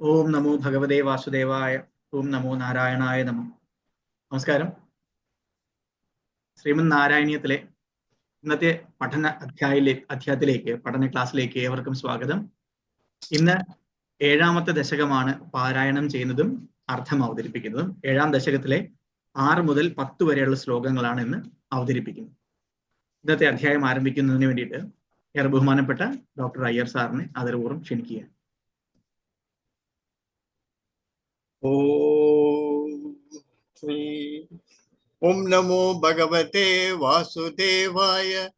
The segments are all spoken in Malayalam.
ഓം നമോ ഭഗവതേ വാസുദേവായ ഓം നമോ നാരായണായ നമോ. നമസ്കാരം. ശ്രീമന് നാരായണീയത്തിലെ ഇന്നത്തെ പഠന അധ്യായിലെ അധ്യായത്തിലേക്ക് പഠന ക്ലാസ്സിലേക്ക് ഏവർക്കും സ്വാഗതം. ഇന്ന് ഏഴാമത്തെ ദശകമാണ് പാരായണം ചെയ്യുന്നതും അർത്ഥം അവതരിപ്പിക്കുന്നതും. ഏഴാം ദശകത്തിലെ ആറ് മുതൽ പത്ത് വരെയുള്ള ശ്ലോകങ്ങളാണ് ഇന്ന് അവതരിപ്പിക്കുന്നത്. ഇന്നത്തെ അധ്യായം ആരംഭിക്കുന്നതിന് വേണ്ടിയിട്ട് ഏറെ ബഹുമാനപ്പെട്ട ഡോക്ടർ അയ്യർ സാറിനെ ആദരപൂർവം ओम नमो भगवते वासुदेवाय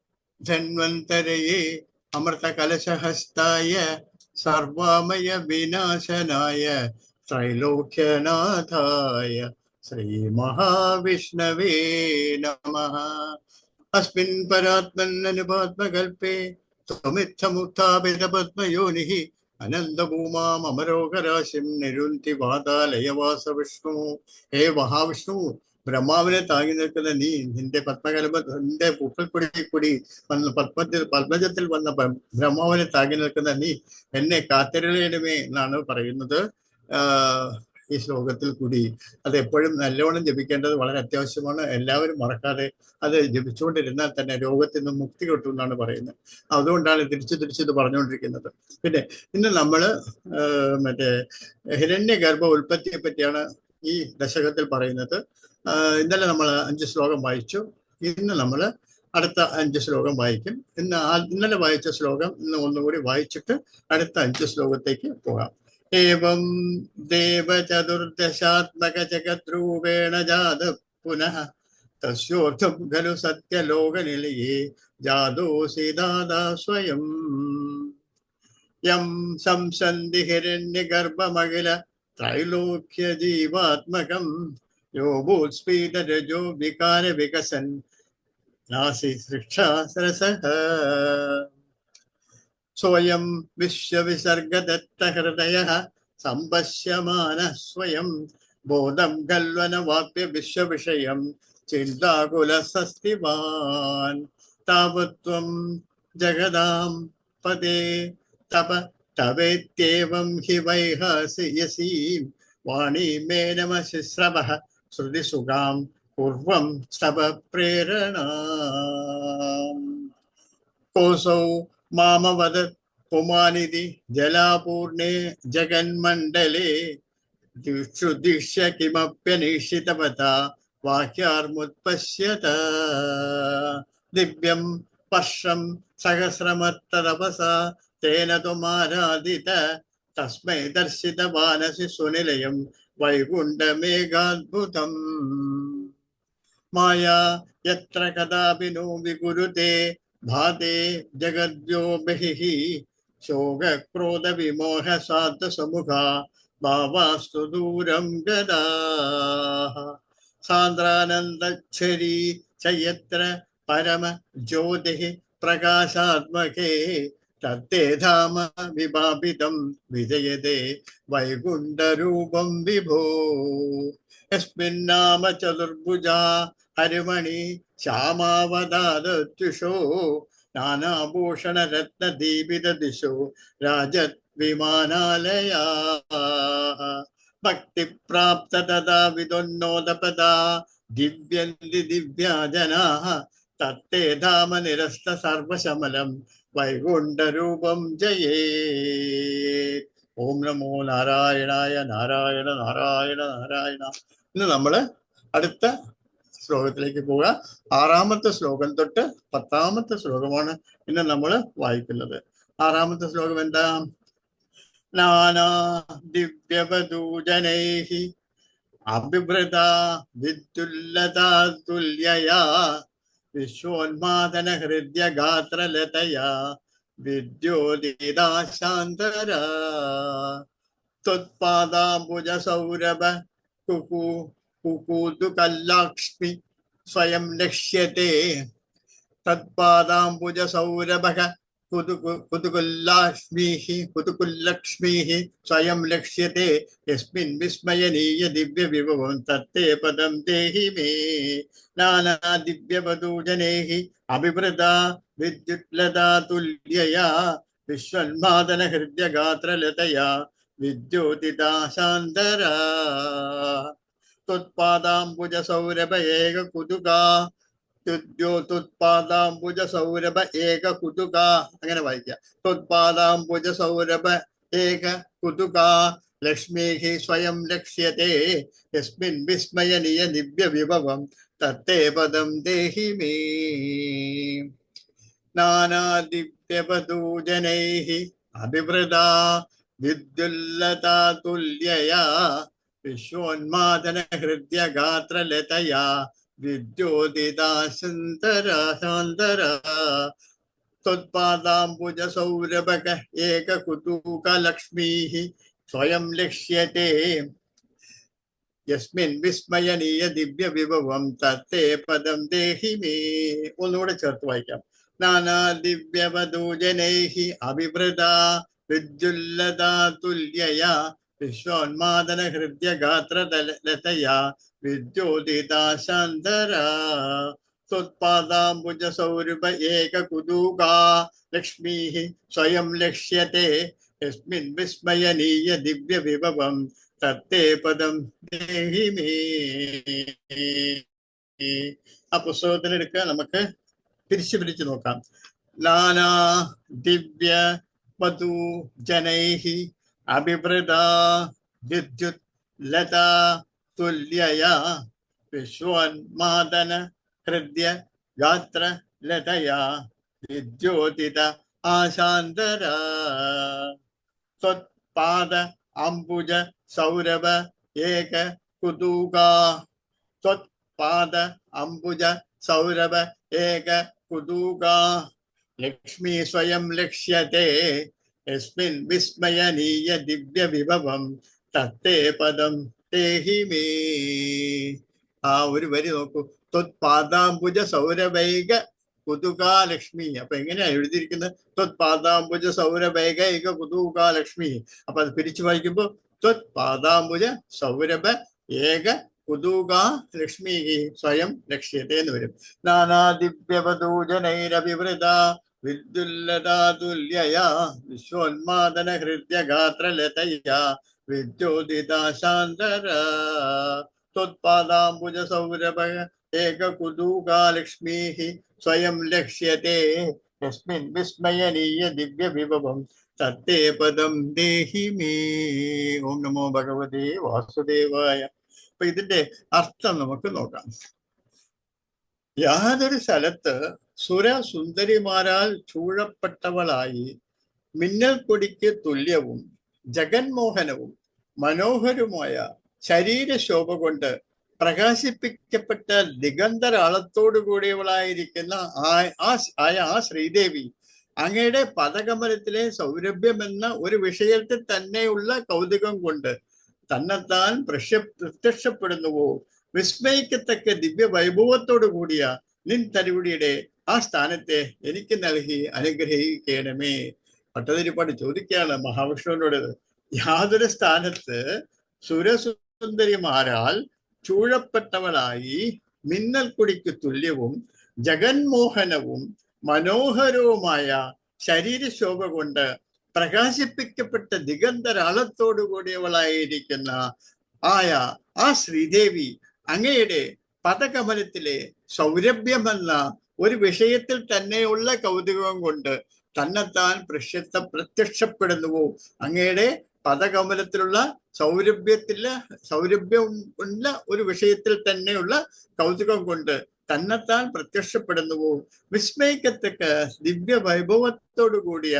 धन्वन्तरये अमृतकलशहस्ताय सर्वामय विनाशनाय त्रैलोक्यनाथाय श्रीमहाविष्णवे नमः। अस्मिन् परात्मन्ननुपात्मकल्पे त्वमित्थमुत्थापितपद्मयोनिः ത്വമിത്തമുക്താപിതപത്മയോനിഃ അനന്തഭൂമാമരോകരാശിം നിരുന്തി വാതാലയവാസ വിഷ്ണു ഹേ മഹാവിഷ്ണു ബ്രഹ്മാവിനെ താങ്ങി നിൽക്കുന്ന നീ നിന്റെ പത്മകലമ നിന്റെ പൂക്കൾക്കൊടി കൂടി വന്ന പത്മത്തിൽ പത്മജത്തിൽ വന്ന ബ്രഹ്മാവിനെ താങ്ങി നിൽക്കുന്ന നീ എന്നെ കാത്തിരളയണമേ എന്നാണ് പറയുന്നത്. ഈ ശ്ലോകത്തിൽ കൂടി. അത് എപ്പോഴും നല്ലവണ്ണം ജപിക്കേണ്ടത് വളരെ അത്യാവശ്യമാണ്. എല്ലാവരും മറക്കാതെ അത് ജപിച്ചുകൊണ്ടിരുന്നാൽ തന്നെ രോഗത്തിൽ നിന്ന് മുക്തി കിട്ടും എന്നാണ് പറയുന്നത്. അതുകൊണ്ടാണ് തിരിച്ചു തിരിച്ചു ഇത് പറഞ്ഞുകൊണ്ടിരിക്കുന്നത്. പിന്നെ ഇന്ന് നമ്മൾ മറ്റേ ഹിരണ്യ ഗർഭ ഉൽപ്പത്തിയെ പറ്റിയാണ് ഈ ദശകത്തിൽ പറയുന്നത്. ഇന്നലെ നമ്മൾ അഞ്ച് ശ്ലോകം വായിച്ചു. ഇന്ന് നമ്മൾ അടുത്ത അഞ്ച് ശ്ലോകം വായിക്കും. ഇന്ന് ഇന്നലെ വായിച്ച ശ്ലോകം ഇന്ന് ഒന്നുകൂടി വായിച്ചിട്ട് അടുത്ത അഞ്ച് ശ്ലോകത്തേക്ക് പോകാം. एवं देवचतुर्दशात्मकजगद्रूपेण जात पुनः तस्योर्थं खलु सत्यलोकनिलये जातोऽसि दादा स्वयम् यं संसन्धि हिरण्यगर्भमखिल त्रैलोक्यजीवात्मकं यो भूत्स्फीतरजो विकारविकसन् नासि सृक्षासरसः स्वयं विश्वविसर्गदत्तहृदयः सम्पश्यमानः स्वयं बोधं खल्वनवाप्य विश्वविषयं चिन्ताकुलसस्तिवान् तावत्त्वं जगदां पदे तप तवेत्येवं हि वैहासि यसीं वाणीमेनमशिश्रवः श्रुतिसुगां पूर्वं स्तवप्रेरणा कोऽसौ മാമവത പുമാനിധി ജലാപൂർണേ ജഗന്മണ്ഡലേ. ദിക്ഷുദിക്ഷ കിമപ്യനിഷിതവത വാക്യാർമുത്പശ്യത. ദിവ്യം വർഷം സഹസ്രമത്തതപസ തേന തുമാരാധിത തസ്മൈ ദർശിത മാനസി സുനിലയം വൈകുണ്ഠമേഘാത്ഭുതം. മായ യത്ര കഥാപി നോ വിഗുരുതേ भाते जगद्यो बहिः शोकक्रोधविमोह साधसमुखा भावास्तु दूरं गदाः। सान्द्रानन्दच्छरी च यत्र परम ज्योतिः प्रकाशात्मके तत्ते धाम विभापितं विजयते वैकुण्ठरूपं विभो। यस्मिन्नाम चतुर्भुजा हरिमणि ശ്യാമാവതാരത്യുഷോ നാനാഭൂഷണ രത്നദീപിത ദിശോ രാജത് ഭക്തി പ്രാപ്ത തഥാ വിദോന്നോദപദാ ദിവ്യന്തി ദിവ്യാജനാ. തത്തേ ധാമ നിരസ്ത സർവശമലം വൈകുണ്ഠരൂപം ജയേ. ഓം നമോ നാരായണായ നാരായണ നാരായണ നാരായണ. ഇന്ന് നമ്മൾ അടുത്ത ശ്ലോകത്തിലേക്ക് പോവുക. ആറാമത്തെ ശ്ലോകം തൊട്ട് പത്താമത്തെ ശ്ലോകമാണ് ഇന്ന് നമ്മൾ വായിക്കുന്നത്. ആറാമത്തെ ശ്ലോകം എന്താ? നാനാ ദിവ്യവദൂജനൈഹി അഭിവൃത വിദ്യുല്ലതാ തുല്യയാ വിശ്വോന്മാദന ഹൃദ്യഗാത്രലതയാ വിദ്യോദിതാശാന്തരാ ത്വത്പാദാംബുജ സൗരഭ കുകു കുകൂതുകല്ലാക്ഷ്മി സ്വയം ലക്ഷ്യത്തെ തത്പാദാംബുജ സൗരഭക കുതുകുല്ലാക്ഷ്മീः കുതുകുല്ലക്ഷ്മീः സ്വയം ലക്ഷ്യത്തെ യസ്മിൻ വിസ്മയനീയ ദിവ്യവിഭവം തത്തേ പദം ദേഹി മേ നാനാ ദിവ്യവധൂജനൈः അഭിവൃതാ വിദ്യുത്ലതാ തുല്യയാ വിശ്വന്മാദന ഹൃദ്യഗാത്രലതയാ വിദ്യോതിദാശാന്തര ത്വത്പാദാംബുജ സൗരഭ ഏക കുതുക. തുത്പാദാംബുജ സൗരഭ ഏക കുതുക. അങ്ങനെ വായിക്കാം ത്വത്പാദാംബുജ സൗരഭ ഏക കുതുക. ലക്ഷ്മീः സ്വയം ലക്ഷ്യത്തെ. യസ്മിൻ വിസ്മയനീയ ദിവ്യ വിഭവം. തത്തേ പദം ദേഹി മേ. നാനാദിവ്യപദൂജനൈ അഭിവൃതാ. വിദ്യുല്ലതാ തുല്യയാ വിശ്വോന്മാദന ഹൃദ്യഗാത്രലതയാ വിദ്യോതിദാശന്തരാശാന്തര त्वत्पादाम्बुज सौरभक एक कुतूकलक्ष्मीः स्वयं लक्ष्यते യസ്മിൻ വിസ്മയനീയ ദിവ്യ വിഭവം തത്തേ പദം ദേഹി മേ ഒന്നുകൂടെ ചേർത്ത് വായിക്കാം നാനാ ദിവ്യവധൂജനൈഹി അഭിവൃത വിദ്യുല്ലതാ തുല്യയാ വിശ്വോന്മാദന ഹൃദ്യഗാത്ര ലതയാ വിദ്യോതിദാശാന്തര त्वत्पादाम्बुज सौरभ एक कुदूका लक्ष्मीः स्वयं लक्ष्यते यस्मिन् विस्मयनीय दिव्य विभवं തത്തേ പദം ദേഹി മേ ആ പുസ്തകത്തിലെടുക്കുക നമുക്ക് തിരിച്ചു പിരിച്ചു നോക്കാം നാനാ ദിവ്യ വധു ജനൈഹി അഭിവൃത വിദ്യുത് ലതാ തുല്യയാ വിശ്വോന്മാദന ഹൃദ്യ ഗാത്ര ലതയാ വിദ്യോതിത ആശാന്തര ത്വത്പാദ അംബുജ സൗരഭ ഏക കുതൂകാ ത്വത്പാദ അംബുജ സൗരഭ ഏക കുതൂകാ ലക്ഷ്മി സ്വയം ലക്ഷ്യത്തെ യസ്മിൻ വിസ്മയനീയ ദിവ്യ വിഭവം തത്തേ പദം തേഹി മേ ആ ഒരു വരി നോക്കൂ. ത്വത്പാദാംബുജ സൗരവൈക കുതുകാലക്ഷ്മി. അപ്പൊ എങ്ങനെയാ എഴുതിയിരിക്കുന്നത്? ത്വത്പാദാംബുജ ഏക കുതുകാലക്ഷ്മി. അപ്പൊ അത് പിരിച്ചു വായിക്കുമ്പോ ത്വത്പാദാംബുജ സൗരഭ ഏക കുതൂകാ ലക്ഷ്മി സ്വയം ലക്ഷ്യത്തെ എന്ന് വരും. നാനാ വിദ്യുല്ലതാതുല്യയാ വിശ്വോന്മാദന ഹൃദ്യഗാത്രലതയാ വിദ്യോദിതാശാന്തര. ത്വത്പാദാംബുജ സൗരഭ ഏകകുതൂകാലക്ഷ്മീ സ്വയം ലക്ഷ്യത്തെ യസ്മിൻ വിസ്മയനീയ ദിവ്യ വിഭവം തത്തേ പദം ദേഹി മേ. ഓം നമോ ഭഗവതേ വാസുദേവായ. അപ്പൊ ഇതിന്റെ അർത്ഥം നമുക്ക് നോക്കാം. യാതൊരു സ്ഥലത്ത് സുര സുന്ദരിമാരാൽ ചൂഴപ്പെട്ടവളായി മിന്നൽ കൊടിക്ക് തുല്യവും ജഗന്മോഹനവും മനോഹരവുമായ ശരീരശോഭ കൊണ്ട് പ്രകാശിപ്പിക്കപ്പെട്ട ദിഗന്ധരാളത്തോടു കൂടിയവളായിരിക്കുന്ന ആയ ആ ശ്രീദേവി അങ്ങയുടെ പദകമലത്തിലെ സൗരഭ്യമെന്ന ഒരു വിഷയത്തിൽ തന്നെയുള്ള കൗതുകം കൊണ്ട് തന്നെത്താൻ പ്രത്യക്ഷപ്പെടുന്നുവോ? വിസ്മയിക്കത്തക്ക ദിവ്യ വൈഭവത്തോടു കൂടിയ നിൻ തരുവിടിയുടെ ആ സ്ഥാനത്തെ എനിക്ക് നൽകി അനുഗ്രഹിക്കണമേ. പട്ടതിരിപ്പാട് ചോദിക്കുകയാണ് മഹാവിഷ്ണുവിനോട് യാതൊരു സ്ഥാനത്ത് സുരസുന്ദരിമാരാൽ ചൂഴപ്പെട്ടവളായി മിന്നൽ കുടിക്ക് തുല്യവും ജഗന്മോഹനവും മനോഹരവുമായ ശരീരശോഭ കൊണ്ട് പ്രകാശിപ്പിക്കപ്പെട്ട ദിഗന്ധരാളത്തോടു കൂടിയവളായിരിക്കുന്ന ആയ ആ ശ്രീദേവി അങ്ങയുടെ പദകമലത്തിലെ സൗരഭ്യമെന്ന ഒരു വിഷയത്തിൽ തന്നെയുള്ള കൗതുകം കൊണ്ട് തന്നെത്താൻ പ്രശസ്ത പ്രത്യക്ഷപ്പെടുന്നുവോ? അങ്ങയുടെ പദകമലത്തിലുള്ള സൗരഭ്യത്തിലെ സൗരഭ്യം ഉള്ള ഒരു വിഷയത്തിൽ തന്നെയുള്ള കൗതുകം കൊണ്ട് തന്നെത്താൻ പ്രത്യക്ഷപ്പെടുന്നുവോ? വിസ്മയിക്കത്തക്ക ദിവ്യ വൈഭവത്തോടു കൂടിയ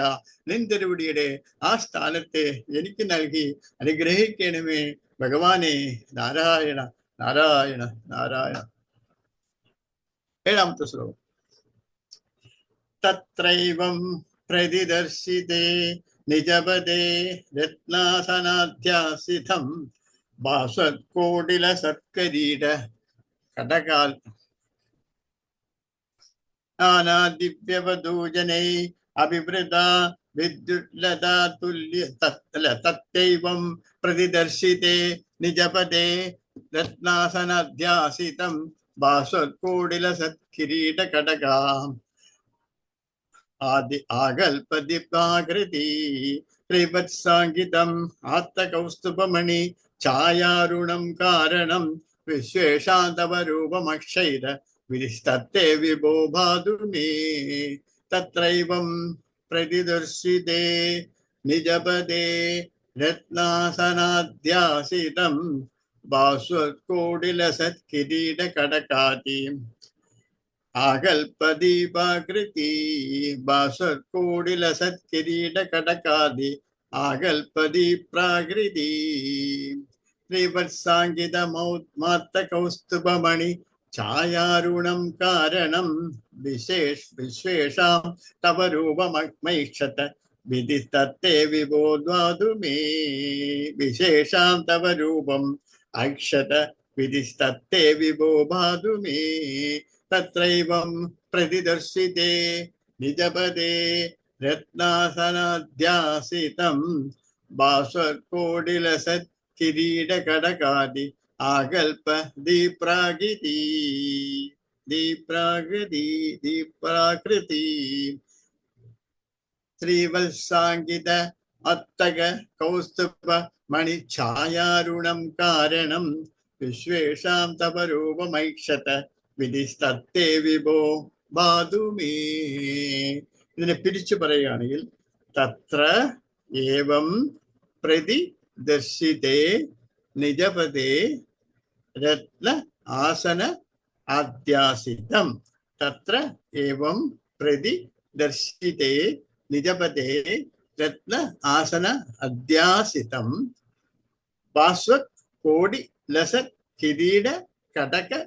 നിൻ തിരുവടിയുടെ ആ സ്ഥാനത്തെ എനിക്ക് നൽകി അനുഗ്രഹിക്കണമേ ഭഗവാനെ നാരായണ നാരായണ നാരായണ. ഏഴാമത്തെ ശ്ലോകം. തത്രൈവം പ്രതിദർശിതേ നിജപദേ രത്നാസനാധ്യാസിതം ബാസക്കോടില സത്കരീട കടകാൽ നാനാദിവ്യവധൂജനൈ അഭിവൃത വിദ്യുല്ലതാ തുല്യ തല്ല തത്തൈവം പ്രതിദർശിതേ നിജപദേ രത്നാസനാധ്യാസിതം ഭാസ്വത്കോടില സത്കിരീട കടകാം ആദി ആകൽപദിപ്താകൃതി ശ്രീവത്സാങ്കിതം ആത്തകൗസ്തുഭമണി ഛായാരുണം കാരണം വിശ്വേഷാന്തവരൂപമക്ഷൈര വിരിസ്തത്തെ വിഭോ ഭാതു മേ തത്രൈവം പ്രതിദർശിതേ നിജപദേ രത്നാസനാധ്യാസിതം ബാസ്വത്കോടിലസത്കിരീടകടകാതി ആകൽപദീപാകൃതി ബാസ്വത്കോടിലസത്കിരീടകടകാതി ആകൽപദീ പ്രാകൃതി ശ്രീവത്സാങ്കിത മാത്ത കൗസ്തുഭമണി ഛായാരുണം കാരണം വിശേഷ വിശ്വേഷാം തവ രൂപമൈക്ഷത വിധിത്തത്തെ വിബോധ്വാതു മേ വിശേഷാം തവ രൂപം അക്ഷത വിധിസ്തത്തെ വിബോഭാതു മേ തത്രൈവം പ്രതിദർശിതേ നിജപദേ രത്നാസനാധ്യാസിതം ബാസ്വർകോടിലസത് കിരീടകടകാതി ആകൽപ ദീപ്രാകൃതി ദീപ്രാകൃതി ദീപ്രാകൃതി ശ്രീവത്സാങ്കിത അത്തക കൗസ്തുഭ മണിഛായാരുണം കാരണം വിശ്വേഷാം തപ രൂപമൈക്ഷത വിധിസ്തത്തെ വിഭോ ബാധുമേ. ഇതിനെ പിരിച്ചു പറയുകയാണെങ്കിൽ തത്ര ഏവം പ്രതി ദർശിതേ നിജപദേ രത്ന ആസന ആദ്യാസിതം. തത്ര ഏവം പ്രതി ദർശിതേ നിജപദേ രത്ന ആസന അധ്യാസിതം പാസ്വത് കോടി ലസൻ കിരീട കടക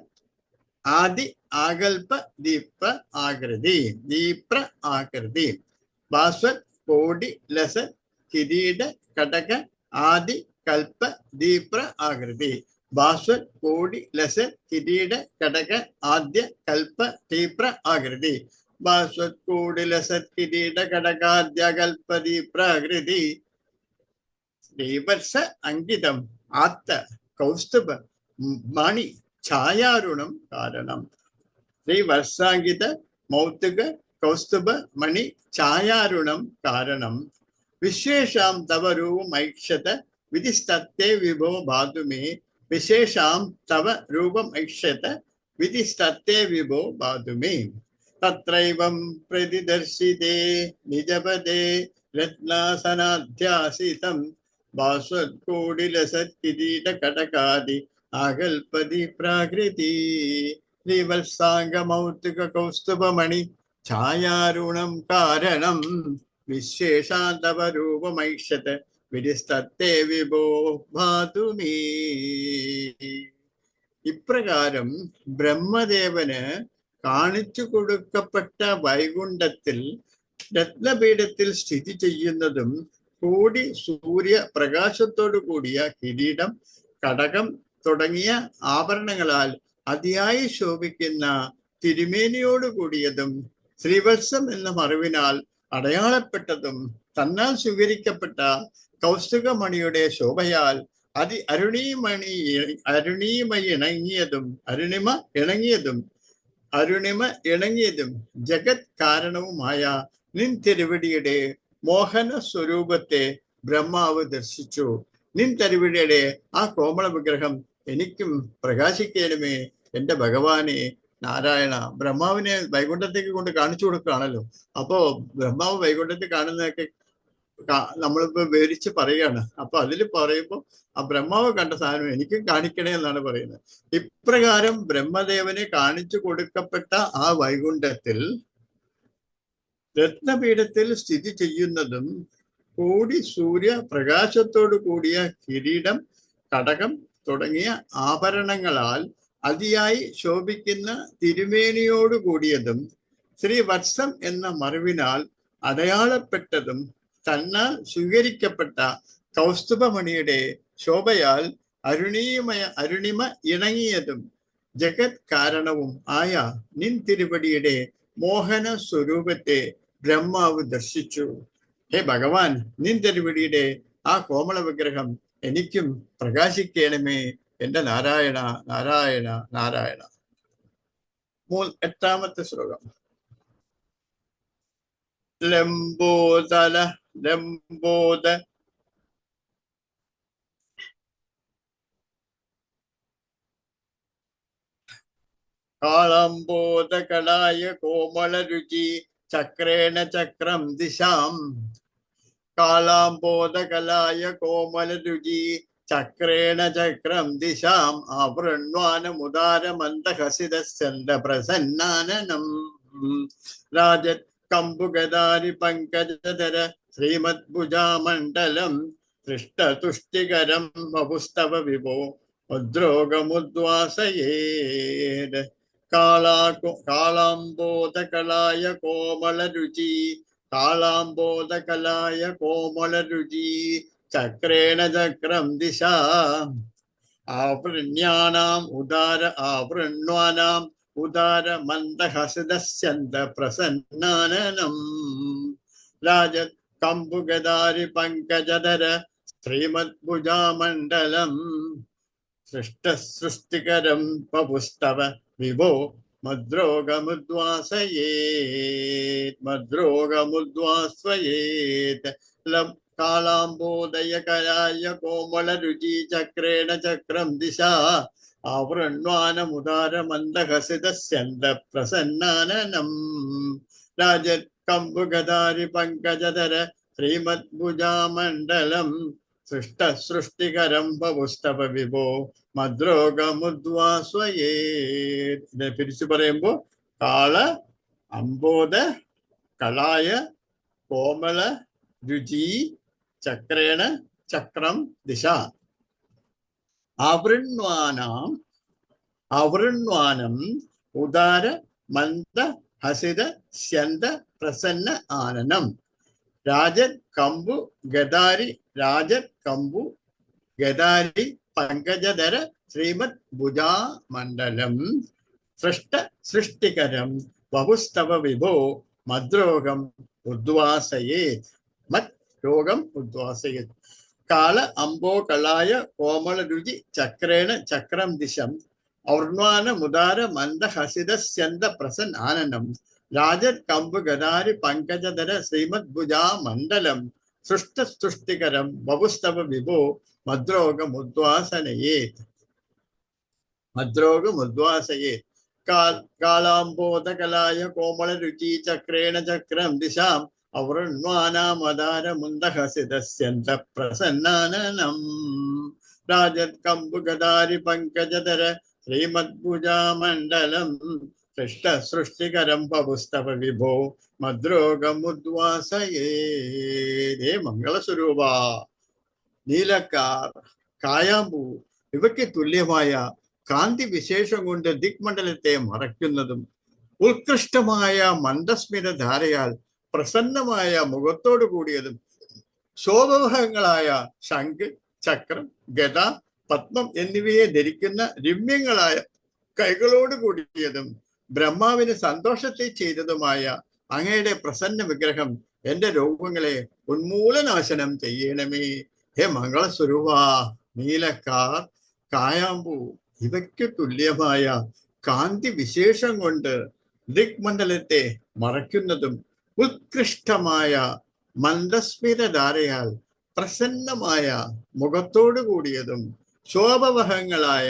ആദി ആകൽപ ദീപ്ര ആകൃതി. ദീപ്ര ആകൃതി. ബാസ്വത് കോടി ലസൻ കിരീട കടക ആദി കൽപ ദീപ്ര ആകൃതി. ബാസ്വത് കോടി ലസൻ കിരീട കടക ആദ്യ കൽപ തീപ്ര ആകൃതി. ബാസ്വത് കോടി ലസത് കിരീട കടകാദ്യ കൽപ ദീപ്ര ആകൃതി. ശ്രീവത്സ അങ്കിതം ആത്ത കൗസ്തുഭ മണി ഛായാരുണം കാരണം ശ്രീവർഷാങ്കിത മൗത്തുക കൗസ്തുഭ മണി ഛായാരുണം കാരണം വിശേഷാം തവ രൂപമൈക്ഷത വിധിസ്തത്തെ വിഭോ ബാധുമേ വിശേഷാം തവ രൂപം ഐക്ഷത വിധിസ്തത്തെ വിഭോ ബാധുമേ തത്രൈവം പ്രതിദർശിതേ നിജപദേ രത്നാസനാധ്യാസിതം ബാസ്വത്കോടിലസത്കിരീടകടകാദി ആകൽപതി പ്രാകൃതി. ശ്രീവത്സാംഗമൗത്തുക കൗസ്തുഭമണി ഛായാരുണം കാരണം വിശേഷാന്തവ രൂപമൈക്ഷത വിരിസ്തത്തെ വിഭോ ഭാതുമീ ഇപ്രകാരം ബ്രഹ്മദേവന് കാണിച്ചു കൊടുക്കപ്പെട്ട വൈകുണ്ഠത്തിൽ രത്നപീഠത്തിൽ സ്ഥിതി ചെയ്യുന്നതും കോടി സൂര്യ പ്രകാശത്തോടു കൂടിയ കിരീടം കടകം തുടങ്ങിയ ആഭരണങ്ങളാൽ അതിയായി ശോഭിക്കുന്ന തിരുമേനിയോടു കൂടിയതും ശ്രീവത്സം എന്ന മറിവിനാൽ അടയാളപ്പെട്ടതും തന്നാൽ സ്വീകരിക്കപ്പെട്ട കൗസ്തുകമണിയുടെ ശോഭയാൽ അതി അരുണീമണി അരുണീമയി ഇണങ്ങിയതും അരുണിമ ഇണങ്ങിയതും അരുണിമ ഇണങ്ങിയതും ജഗത് കാരണവുമായ നിൻ തിരുവടിയുടെ മോഹന സ്വരൂപത്തെ ബ്രഹ്മാവ് ദർശിച്ചു. നിൻ തരുവിഴയുടെ ആ കോമള വിഗ്രഹം എനിക്കും പ്രകാശിക്കണമേ. എന്റെ ഭഗവാനെ നാരായണ ബ്രഹ്മാവിനെ വൈകുണ്ഠത്തേക്ക് കൊണ്ട് കാണിച്ചു കൊടുക്കുകയാണല്ലോ. അപ്പോ ബ്രഹ്മാവ് വൈകുണ്ഠത്തിൽ കാണുന്നതൊക്കെ നമ്മളിപ്പോ വിവരിച്ച് പറയാണ് അപ്പൊ അതിൽ പറയുമ്പോൾ ആ ബ്രഹ്മാവ് കണ്ട സാധനം എനിക്കും കാണിക്കണേ എന്നാണ് പറയുന്നത്. ഇപ്രകാരം ബ്രഹ്മദേവനെ കാണിച്ചു കൊടുക്കപ്പെട്ട ആ വൈകുണ്ഠത്തിൽ രത്നപീഠത്തിൽ സ്ഥിതി ചെയ്യുന്നതും കൂടി സൂര്യ പ്രകാശത്തോടു കൂടിയ കിരീടം കടകം തുടങ്ങിയ ആഭരണങ്ങളാൽ അതിയായി ശോഭിക്കുന്ന തിരുമേനിയോടു കൂടിയതും ശ്രീ ശ്രീവത്സം എന്ന മറിവിനാൽ അടയാളപ്പെട്ടതും തന്നാൽ സ്വീകരിക്കപ്പെട്ട കൗസ്തുഭമണിയുടെ ശോഭയാൽ അരുണീമയ അരുണിമ ഇണങ്ങിയതും ജഗത് കാരണവും ആയ നിൻ തിരുവടിയുടെ മോഹന സ്വരൂപത്തെ ബ്രഹ്മാവ് ദർശിച്ചു. ഹേ ഭഗവാൻ നിൻ ആ കോമള വിഗ്രഹം എനിക്കും പ്രകാശിക്കണമേ. എന്റെ നാരായണ നാരായണ നാരായണ. മൂ എട്ടാമത്തെ ശ്ലോകം. ലംബോതല ലംബോദ. കോമള കോമളരുചി ചക്രേണ ചക്രം ദിശാം. കാളാംബോധകലായ കോമലരുചി ചക്രേണ ചക്രം ദിശാം. ആവൃണ്വാനമുദാരമന്ദഹസിതസ്യന്ത പ്രസന്നാനനം രാജത് കമ്പുഗദാരി പങ്കജധര ശ്രീമദ്ഭുജാമണ്ഡലം. ഹൃഷ്ടതുഷ്ടികരം വപുസ്തവ വിഭോ. ഉദ്രോഗമുദ്വാസയേത്. കാളാകു കാളാംബോധകലായ കോമളരുചി. കാളാംബോധകലായ കോമളരുചി. ചക്രേണ ചക്രം ദിശ. ആവൃണ്യാനാം ഉദാര ആവൃണ്വാനാം ഉദാര മന്ദഹസിതസ്യന്ത പ്രസന്നാനനം. രാജ കമ്പുഗദാരി പങ്കജധര ശ്രീമദ്ഭുജാമണ്ഡലം സൃഷ്ടസൃഷ്ടികരം പപുസ്തവ വിഭോ മദ്രോഗമുദ്വാസയേത് മദ്രോഗമുദ്വാസ്വയേത് ലം കാളാംബോദയകരായ കോമളരുചി ചക്രേണ ചക്രം ദിശ ആവൃണ്വാനമുദാരമന്ദഹസിതസ്യന്ത പ്രസന്നാനനം രാജത് കമ്പുഗദാരി പങ്കജധര മദ്രോഗമുദ്വാസ്വയേ പിരിച്ചു പറയുമ്പോ കാള അമ്പോദ കളായ കോമള രുചി ചക്രേണ ചക്രം ദിശ. അവൃണ്വാനാം അവൃണ്വാനം ഉദാര മന്ദ ഹസിത സ്യന്ത പ്രസന്ന ആനനം. രാജൻ കമ്പു ഗദാരി രാജൻ കമ്പു ഗദാരി പങ്കജധര ശ്രീമത് ഭുജാ മണ്ഡലം സൃഷ്ട സൃഷ്ടികരം ബഹുസ്തവ വിഭോ മദ്രോഗം ഉദ്വാസയേ മത് രോഗം ഉദ്വാസയേ കാള അംബോ കളായ കോമള രുചി ചക്രേണ ചക്രം ദിശം ഔർണ്വാന മുദാര മന്ദ ഹസിത സ്യന്ത പ്രസൻ ആനനം രാജൻ കമ്പ് ഗദാരി പങ്കജധര ശ്രീമത് ഭുജാ മണ്ഡലം സൃഷ്ട സൃഷ്ടികരം ബഹുസ്തവ വിഭോ മദ്രോഗമുദ്വാസനയേത്. മദ്രോഗമുദ്വാസയേത്. കാലാംബോധകലായ കോമളരുചി ചക്രേണ ചക്രം ദിശാം കമ്പുഗദാരി പങ്കജധര ശ്രീമദ്ഭുജാമണ്ഡലം സൃഷ്ട സൃഷ്ടികരം പപുസ്തവ വിഭോ മദ്രോഗമുദ്വാസയേ മംഗളസ്വരൂപ. നീലക്കാർ കായാമ്പൂ ഇവയ്ക്ക് തുല്യമായ കാന്തി വിശേഷം കൊണ്ട് ദിക്മണ്ഡലത്തെ മറയ്ക്കുന്നതും ഉത്കൃഷ്ടമായ മന്ദസ്മിത ധാരയാൽ പ്രസന്നമായ മുഖത്തോടു കൂടിയതും ശോഭവഹങ്ങളായ ശംഖ് ചക്രം ഗത പത്മം എന്നിവയെ ധരിക്കുന്ന രമ്യങ്ങളായ കൈകളോട് കൂടിയതും ബ്രഹ്മാവിന് സന്തോഷത്തെ ചെയ്തതുമായ അങ്ങയുടെ പ്രസന്ന വിഗ്രഹം എന്റെ രോഗങ്ങളെ ഉന്മൂലനാശനം ചെയ്യണമേ. ഹേ മംഗളസ്വരൂപ നീലക്കാർ കായാമ്പൂ ഇവയ്ക്ക് തുല്യമായ കാന്തി വിശേഷം കൊണ്ട് ദിഗ്മണ്ഡലത്തെ മറയ്ക്കുന്നതും ഉത്കൃഷ്ടമായ മന്ദസ്മിതധാരയാൽ പ്രസന്നമായ മുഖത്തോടു കൂടിയതും ശോഭവഹങ്ങളായ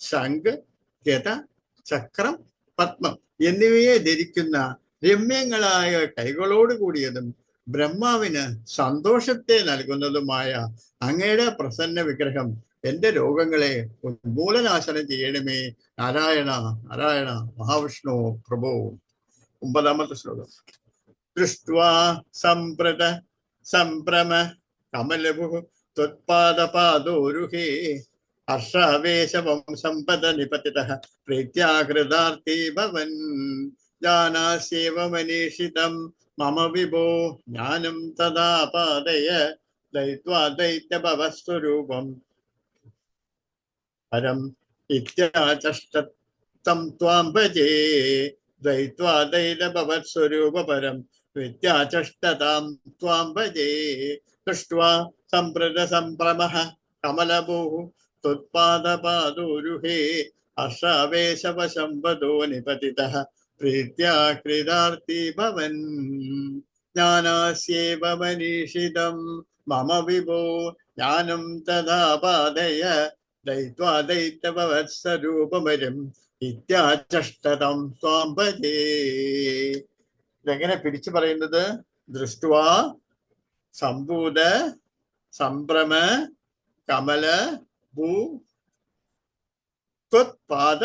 ശംഖ് ഗത ചക്രം പത്മം എന്നിവയെ ധരിക്കുന്ന രമ്യങ്ങളായ കൈകളോട് കൂടിയതും ബ്രഹ്മാവിന് സന്തോഷത്തെ നൽകുന്നതുമായ അങ്ങയുടെ പ്രസന്ന വിഗ്രഹം എന്റെ രോഗങ്ങളെ ഉന്മൂലനാശനം ചെയ്യണമേ. നാരായണ നാരായണ മഹാവിഷ്ണു പ്രഭു. ഒമ്പതാമത്തെ ശ്ലോകം. ദൃഷ്ട്വാ സംപ്രത സംഭ്രമ കമലഭു ത്വത്പാദപാദോരുഹേ. ഹർഷാവേശവം സമ്പദ നിപതിത പ്രീത്യാകൃതാർത്ഥി ഭവൻ ജാനാസ്യേവ മമ വിഭോ ജ്ഞാനം തഥാ പാദയ ദൈത്വാ ദൈത്യഭവസ്വരൂപം പരം ഇത്യാചഷ്ടം ത്വാം ഭജേ ദ്വൈത്വാ ദൈതഭവത്സ്വരൂപ പരം വിദ്യാചഷ്ടതാം ത്വാം ഭജേ ദൃഷ്ട്വാ സംപ്രത സംഭ്രമഃ കമലഭൂः त्वत्पादपादोरुहे हर्षावेशवशम्बदो निपतितः പ്രീത്യാ കൃതാർത്ഥി ഭവൻ മമ വിഭോ ജ്ഞാനം തഥാ പാദയ ദയിത്വാ ദൈത്യവത്സരൂപമരും ഇത്യാചഷ്ടതം സ്വാംഭജേ ഇതെങ്ങനെ പിടിച്ചു പറയുന്നത്? ദൃഷ്ടുവ സംഭൂത സംഭ്രമ കമല ഭൂ ത്വത്പാദ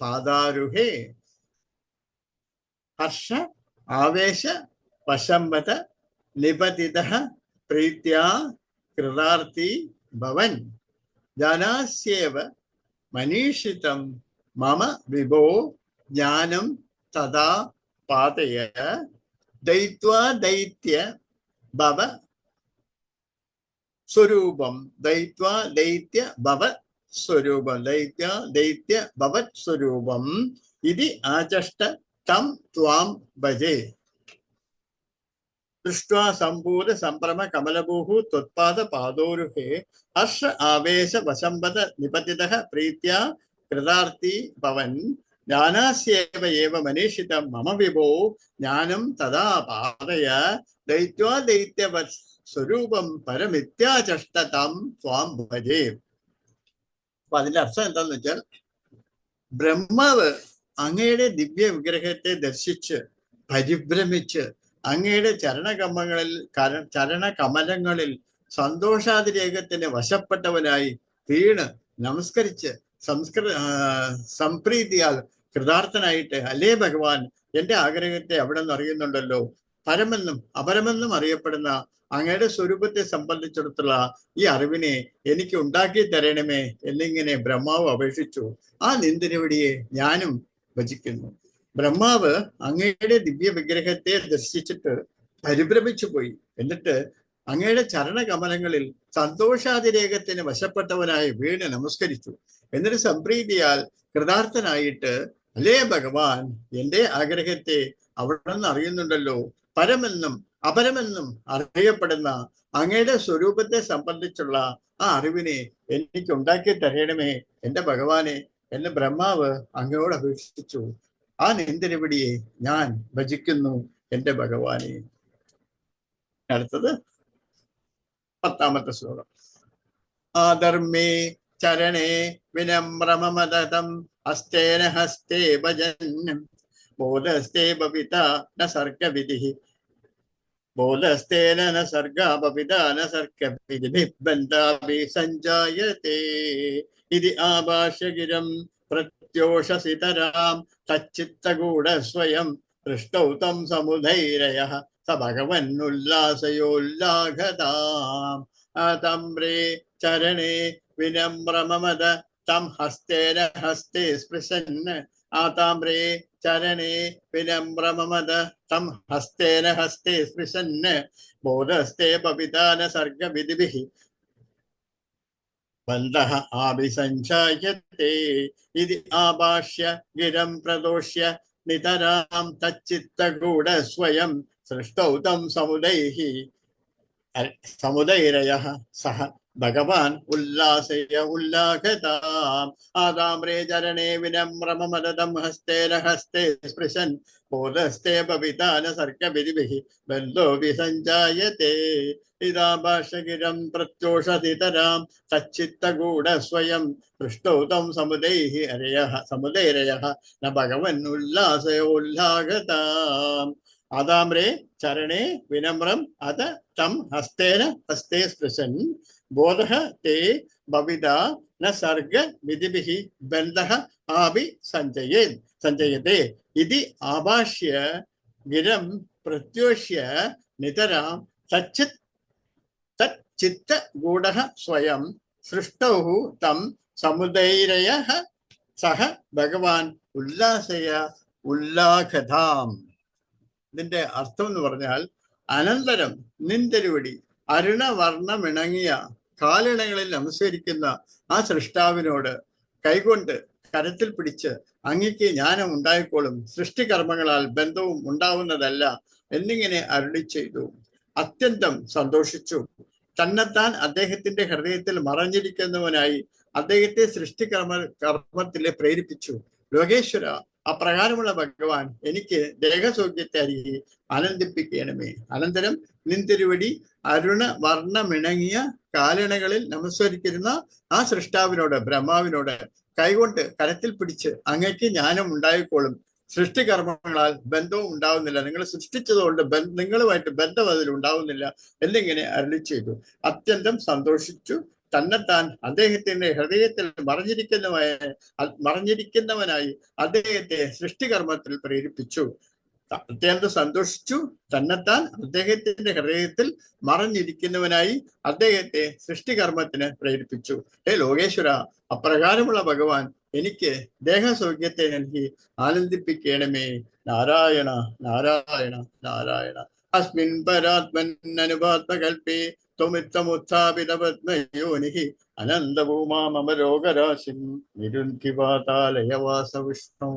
പാദാരുഹേ. ഹർഷ ആവേശ വശംവത നിപതിത പ്രീത്യാ കൃതാർത്ഥി ഭവൻ. ജാനാസ്യേവ മനീഷിതം മമ വിഭോ ജ്ഞാനം തഥാ പാതയ. ദൈത്വാ ദൈത്യ ഭവ സ്വരൂപം. ദൈത്വാ ദൈത്യ ഭവ സ്വരൂപം. ദൈത്യ ദൈത്യ ഭവത് സ്വരൂപം. ഇതി ആചഷ്ട തം ത്വാം ഭജേ ദൃഷ്ട്വാ സംഭൂത സംഭ്രമ കമലഭൂഃ ത്വത്പാദ പാദോരുഹേ ഹർഷ ആവേശ വശംബത നിപതിത പ്രീത്യ കൃതാർത്ഥി ഭവൻ ജ്ഞാനാസ്യേവ ഏവ മനീഷിതം മമ വിഭോ ജ്ഞാനം തഥാ പാതയ ദൈത്വാ ദൈത്യവ സ്വരൂപം പരമിത്യാചഷ്ടതം സ്വാം ഭജേ അപ്പൊ അതിന്റെ അർത്ഥം എന്താന്ന് വെച്ചാൽ ബ്രഹ്മാവ് അങ്ങയുടെ ദിവ്യ വിഗ്രഹത്തെ ദർശിച്ച് പരിഭ്രമിച്ച് അങ്ങയുടെ ചരണകമ്മങ്ങളിൽ കര- ചരണകമലങ്ങളിൽ സന്തോഷാതിരേകത്തിന് വശപ്പെട്ടവനായി വീണ് നമസ്കരിച്ച് സംസ്കൃ സംപ്രീതിയാൽ കൃതാർത്ഥനായിട്ട് അല്ലേ ഭഗവാൻ എന്റെ ആഗ്രഹത്തെ അവിടെ നിന്ന് അറിയുന്നുണ്ടല്ലോ. പരമെന്നും അപരമെന്നും അറിയപ്പെടുന്ന അങ്ങയുടെ സ്വരൂപത്തെ സംബന്ധിച്ചിടത്തുള്ള ഈ അറിവിനെ എനിക്ക് ഉണ്ടാക്കി തരണമേ എന്നിങ്ങനെ ബ്രഹ്മാവ് അപേക്ഷിച്ചു. ആ നിന്ദനവിടിയെ ഞാനും ഭജിക്കുന്നു. ബ്രഹ്മാവ് അങ്ങയുടെ ദിവ്യ വിഗ്രഹത്തെ ദർശിച്ചിട്ട് പരിഭ്രമിച്ചു പോയി. എന്നിട്ട് അങ്ങയുടെ ചരണകമലങ്ങളിൽ സന്തോഷാതിരേകത്തിന് വശപ്പെട്ടവനായി വീണ് നമസ്കരിച്ചു. എന്നിട്ട് സംപ്രീതിയാൽ കൃതാർത്ഥനായിട്ട് അല്ലേ ഭഗവാൻ എന്റെ ആഗ്രഹത്തെ അവിടെ അറിയുന്നുണ്ടല്ലോ. പരമെന്നും അപരമെന്നും അറിയപ്പെടുന്ന അങ്ങയുടെ സ്വരൂപത്തെ സംബന്ധിച്ചുള്ള ആ അറിവിനെ എനിക്ക് ഉണ്ടാക്കി തരണമേ എന്റെ ഭഗവാനെ. എന്നെ ബ്രഹ്മാവ് അങ്ങയോട് അപേക്ഷിച്ചു ആ നിന്ദനവിടിയെ ഞാൻ ഭജിക്കുന്നു എന്റെ ഭഗവാനെ. അടുത്തത് പത്താമത്തെ ശ്ലോകം. ആധർമ്മേ ചരണേ വിനമ്രമമദതം ഹസ്തേന ഹസ്തേ ഭജൻ ബോധസ്തേ ഭവിത ന സർഗവിധി ബോധസ്തേന ന സർഗാപവിത ന സർഗവിധി ബന്ധാഭി സഞ്ജായത്തെ ഇതി ആഭാഷ്യഗിരം പ്രത്യോഷസിതരാം തച്ചിത്തഗൂഢ സ്വയം ദൃഷ്ടൗ സമുധൈരയ സ ഭഗവന്നുല്ലാസയോല്ലാഘതാം ആതമ്രേ ചരണേ വിനമ്രമമത തം ഹസ്തേന ഹസ്തേ സ്പൃശൻ आताम्रे चरणे विनम्रममद तं हस्तेन हस्ते स्पृशन्। बोधस्ते पपिता न सर्गविधिभिः। बन्धः आभिसञ्चायते। इति आभाष्य गिरं प्रदोष्य नितरां तच्चित्तगूढ स्वयं सृष्टौ तं समुदैः। समुदैरयः सः। ഭഗവാൻ ഉല്ലാസയ ഉല്ലാഘതാം ആദാമ്രേ ചരണേ വിനമ്രമമദതം ഹസ്തേന ഹസ്തേ സ്പൃശൻ. ബോധസ്തേ പവിതാന സർഗവിധിഭിः ബന്ധോऽपि സഞ്ജായത്തെ ഇതാ ഭാഷകിരം പ്രത്യോഷതിതരാം തച്ചിത്തഗൂഢ സ്വയം പൃഷ്ടൗ തം സമുദൈः അരയः സമുദൈരയः ന ഭഗവൻ ഉല്ലാസയോല്ലാഘതാം ആദാമ്രേ ചരണേ വിനമ്രം അത തം ഹസ്തേന ഹസ്തേ സ്പൃശൻ. ബോധഃ തേ ഭവിത സർഗ വിധിഭി ബന്ധ ആപി സഞ്ജയേ സഞ്ജയത്തെ ഇതി ആഭാഷ്യ ഗിരം പ്രത്യോഷ്യ നിതരാം തച്ചിത് തച്ചിത്ത ഗൂഢ സ്വയം സൃഷ്ടൗ തം സമുദൈരയ സഹ ഭഗവാൻ ഉല്ലാസയ ഉല്ലാഘതാം ഇതിന്റെ അർത്ഥം എന്ന് പറഞ്ഞാൽ അനന്തരം നിന്തിരുവടി അരുണവർണമിണങ്ങിയ കാലിണകളിൽ നമസ്കരിക്കുന്ന ആ സൃഷ്ടാവിനോട് കൈകൊണ്ട് കരത്തിൽ പിടിച്ച് അങ്ങയ്ക്ക് ജ്ഞാനം ഉണ്ടായിക്കോളും സൃഷ്ടികർമ്മങ്ങളാൽ ബന്ധവും ഉണ്ടാവുന്നതല്ല എന്നിങ്ങനെ അരുളി ചെയ്തു. അത്യന്തം സന്തോഷിച്ചു. തന്നെത്താൻ അദ്ദേഹത്തിന്റെ ഹൃദയത്തിൽ മറഞ്ഞിരിക്കുന്നവനായി അദ്ദേഹത്തെ സൃഷ്ടികർമ്മ കർമ്മത്തിലെ പ്രേരിപ്പിച്ചു. ലോകേശ്വര അപ്രകാരമുള്ള ഭഗവാൻ എനിക്ക് ദേഹസൗഖ്യത്തെ അരികെ ആനന്ദിപ്പിക്കണമേ. അനന്തരം നിന്തിരുവടി അരുണ വർണമിണങ്ങിയ കാലണകളിൽ നമസ്കരിക്കുന്ന ആ സൃഷ്ടാവിനോട് ബ്രഹ്മാവിനോട് കൈകൊണ്ട് കരത്തിൽ പിടിച്ച് അങ്ങയ്ക്ക് ജ്ഞാനം ഉണ്ടായിക്കോളും. സൃഷ്ടികർമ്മങ്ങളാൽ ബന്ധവും ഉണ്ടാവുന്നില്ല. നിങ്ങൾ സൃഷ്ടിച്ചതുകൊണ്ട് നിങ്ങളുമായിട്ട് ബന്ധം അതിൽ ഉണ്ടാവുന്നില്ല എന്നിങ്ങനെ അരളി ചെയ്തു. അത്യന്തം സന്തോഷിച്ചു. തന്നെത്താൻ അദ്ദേഹത്തിന്റെ ഹൃദയത്തിൽ മറിഞ്ഞിരിക്കുന്നവനായി മറിഞ്ഞിരിക്കുന്നവനായി അദ്ദേഹത്തെ സൃഷ്ടികർമ്മത്തിൽ പ്രേരിപ്പിച്ചു. അത്യന്തം സന്തോഷിച്ചു. തന്നെത്താൻ അദ്ദേഹത്തിന്റെ ഹൃദയത്തിൽ മറഞ്ഞിരിക്കുന്നവനായി അദ്ദേഹത്തെ സൃഷ്ടികർമ്മത്തിന് പ്രേരിപ്പിച്ചു. ഹേ ലോകേശ്വര അപ്രകാരമുള്ള ഭഗവാൻ എനിക്ക് ദേഹസൗഖ്യത്തെ നൽകി ആനന്ദിപ്പിക്കണമേ. നാരായണ നാരായണ നാരായണ. അസ്മിൻ പരാത്മൻ അനുപാത്മകൽപ്പേ ത്വമിത്തമുത്ഥാപിതപത്മയോനിഃ അനന്തഭൂമാ നിരുന്ധിപാതാലയവാസ വിഷ്ണു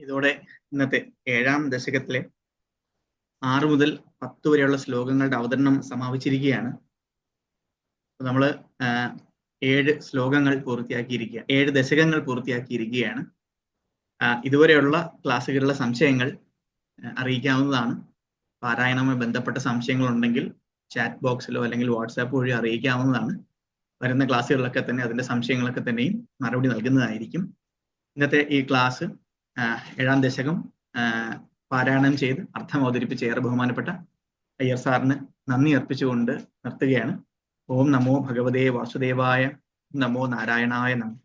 ഇതോടെ ഇന്നത്തെ ഏഴാം ദശകത്തിലെ ആറ് മുതൽ പത്ത് വരെയുള്ള ശ്ലോകങ്ങളുടെ അവതരണം സമാപിച്ചിരിക്കുകയാണ്. നമ്മൾ ഏഴ് ശ്ലോകങ്ങൾ പൂർത്തിയാക്കിയിരിക്കുക ഏഴ് ദശകങ്ങൾ പൂർത്തിയാക്കിയിരിക്കുകയാണ്. ഇതുവരെയുള്ള ക്ലാസ്സുകളിലെ സംശയങ്ങൾ അറിയിക്കാവുന്നതാണ്. പാരായണവുമായി ബന്ധപ്പെട്ട സംശയങ്ങൾ ഉണ്ടെങ്കിൽ ചാറ്റ് ബോക്സിലോ അല്ലെങ്കിൽ വാട്സാപ്പ് വഴി അറിയിക്കാവുന്നതാണ്. വരുന്ന ക്ലാസ്സുകളിലൊക്കെ തന്നെ അതിന്റെ സംശയങ്ങളൊക്കെ തന്നെയും മറുപടി നൽകുന്നതായിരിക്കും. ഇന്നത്തെ ഈ ക്ലാസ് ഏഴാം ദശകം പാരായണം ചെയ്ത് അർത്ഥം അവതരിപ്പിച്ച ഏറെ ബഹുമാനപ്പെട്ട അയ്യർ സാറിന് നന്ദി അർപ്പിച്ചുകൊണ്ട് നിർത്തുകയാണ്. ഓം നമോ ഭഗവതേ വാസുദേവായ നമോ നാരായണായ നമോ.